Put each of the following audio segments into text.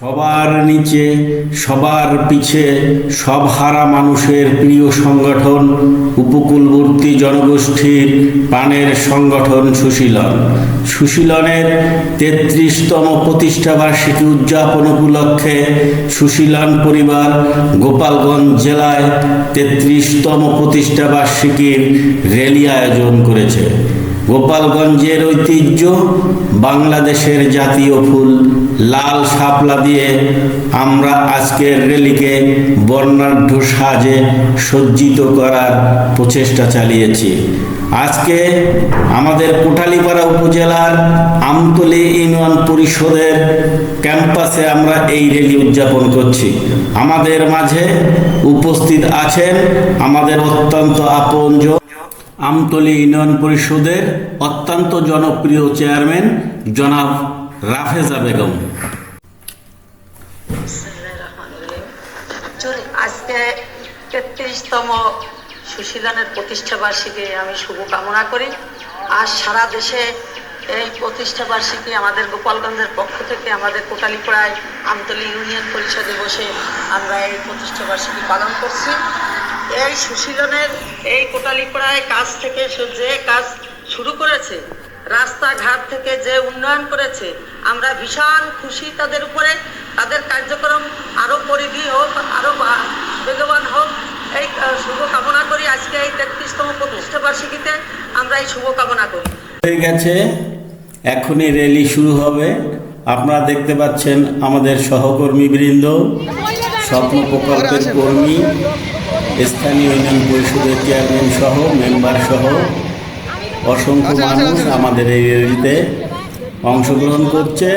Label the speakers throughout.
Speaker 1: সবার নিচে, সবার পিছে, সব হারা মানুষের প্রিয় সংগঠন, উপকূলবর্তী জনগোষ্ঠীর প্রাণের সংগঠন সুশীলন। সুশীলনের তেত্রিশতম প্রতিষ্ঠাবার্ষিকী উদযাপন উপলক্ষে সুশীলন পরিবার গোপালগঞ্জ জেলায় তেত্রিশতম প্রতিষ্ঠাবার্ষিকীর র্যালি আয়োজন করেছে। গোপালগঞ্জের ঐতিহ্য, বাংলাদেশের জাতীয় ফুল, লাল শাপলা দিয়ে আমরা আজকের রেলিকে বর্ণাঢ্য সাজে সজ্জিত করার প্রচেষ্টা চালিয়েছি। আজকে আমাদের কোটালীপাড়া উপজেলার আমতলি ইউনিয়ন পরিষদের ক্যাম্পাসে আমরা এই রেলি উদযাপন করছি। আমাদের মাঝে উপস্থিত আছেন আমাদের অত্যন্ত আপনজন আমতলী ইউনিয়ন পরিষদের অত্যন্ত জনপ্রিয় চেয়ারম্যান জনাব রাফেজা বেগম।
Speaker 2: আজকে তেত্রিশতম সুশীলনের প্রতিষ্ঠা বার্ষিকী আমি শুভ কামনা করি। আর সারা দেশে এই প্রতিষ্ঠা বার্ষিকী আমাদের গোপালগঞ্জের পক্ষ থেকে আমাদের কোটালীপাড়ায় আমতলী ইউনিয়ন পরিষদে বসে আমরা এই প্রতিষ্ঠা বার্ষিকী পালন করছি। এই সুশীলনের এই কোটালীপাড়ায় কাজ থেকে যে কাজ শুরু করেছে রাস্তাঘাট থেকে যে উন্নয়ন করেছে আমরা ভীষণ খুশি তাদের উপরে। তাদের কার্যক্রম আরও পরিধি হোক আরও বেগবান হোক। এই আহ, শুভ কামনা করি। আজকে এই তেত্রিশতম প্রতিষ্ঠা বার্ষিকীতে আমরা এই শুভকামনা করি।
Speaker 1: হয়ে গেছে। এখনই র্যালি শুরু হবে। আপনারা দেখতে পাচ্ছেন আমাদের সহকর্মী বৃন্দ স্বপ্ন প্রকল্পের কর্মী। স্থানীয় ইউনিয়ন পরিষদের চেয়ারম্যান সহ মেম্বার সহ অসংখ্য মানুষ আমাদের এই র্যালিতে অংশগ্রহণ করছে।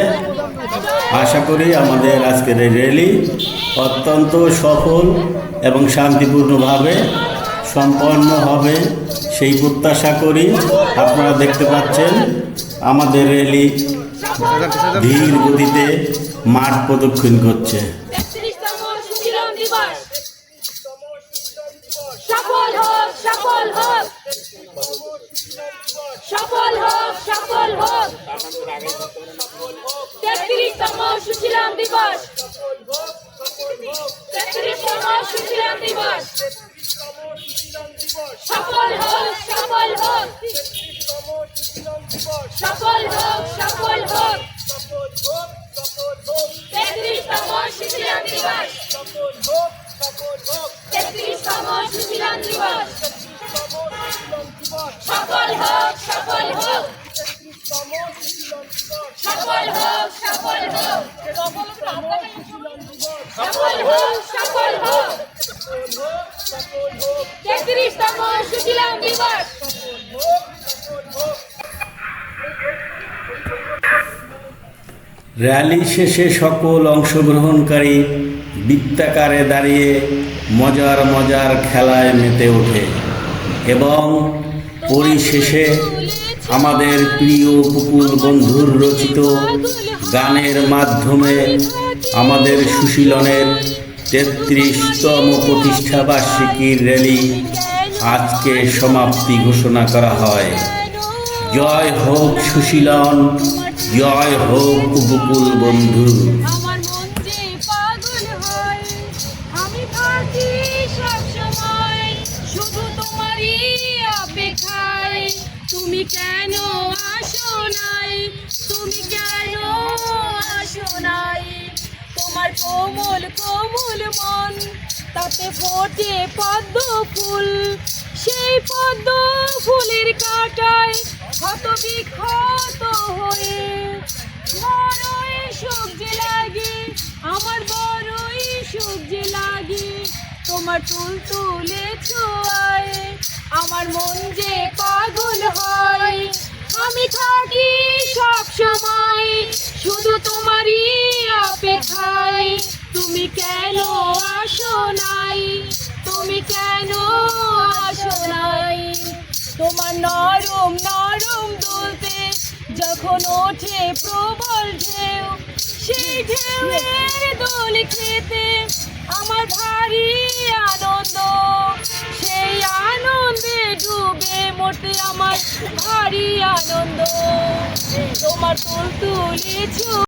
Speaker 1: আশা করি আমাদের আজকের এই র্যালি অত্যন্ত সফল এবং শান্তিপূর্ণভাবে সম্পন্ন হবে। সেই প্রত্যাশা করি আপনারা দেখতে পাচ্ছেন আমাদের র্যালি ধীর গতিতে মাঠ প্রদক্ষিণ করছে।
Speaker 3: সফল হোক সফল হোক। সফল হোক সফল হোক। তেত্রিশতম সুশীলন দিবস। তেত্রিশতম সুশীলন দিবস। সফল হোক সফল হোক। সফল হোক সফল হোক। তেত্রিশতম সুশীলন দিবস সুশীলন দিবস। সফল হোক সফল হোক। সফল হোক সফল হোক। সফল হোক সফল হোক। তেত্রিশতম দিবস।
Speaker 1: র্যালি শেষে সকল অংশগ্রহণকারী বৃত্তাকারে দাঁড়িয়ে মজার মজার খেলায় মেতে ওঠে এবং পরিশেষে আমাদের প্রিয় পুকুর বন্ধুর রচিত গানের মাধ্যমে আমাদের সুশীলনের তেত্রিশতম প্রতিষ্ঠা বার্ষিকীর র্যালি আজকে সমাপ্তি ঘোষণা করা হয়। জয় হোক সুশীলন, জয় হোক উপকূল বন্ধু।
Speaker 3: তুমি কেন আসো নাই? তুমি কেন আসো নাই? তোমার কোমল কোমল মন, তাতে ফোটে পদ্ম ফুল। সেই পদ্ম ফুলের কাটায় ক্ষত বিক্ষত হয়ে বড়ই সবজি লাগে, আমার বড়ই সবজি লাগে। তোমার তুল তুলে ছোঁয়ায়, আমার মন আমি থাকি সব সময়। শুধু তোমারই অপেক্ষায়। তুমি কেন আসো নাই? তুমি কেন আসো নাই? তোমার নরম নরম দুলতে যখন ওঠে প্রবল ঢেউ, সেই ঢেউয়ের দোল খেতে আমার ভারী আনন্দ। ভারী আনন্দ তোমার তুল তুলেছ।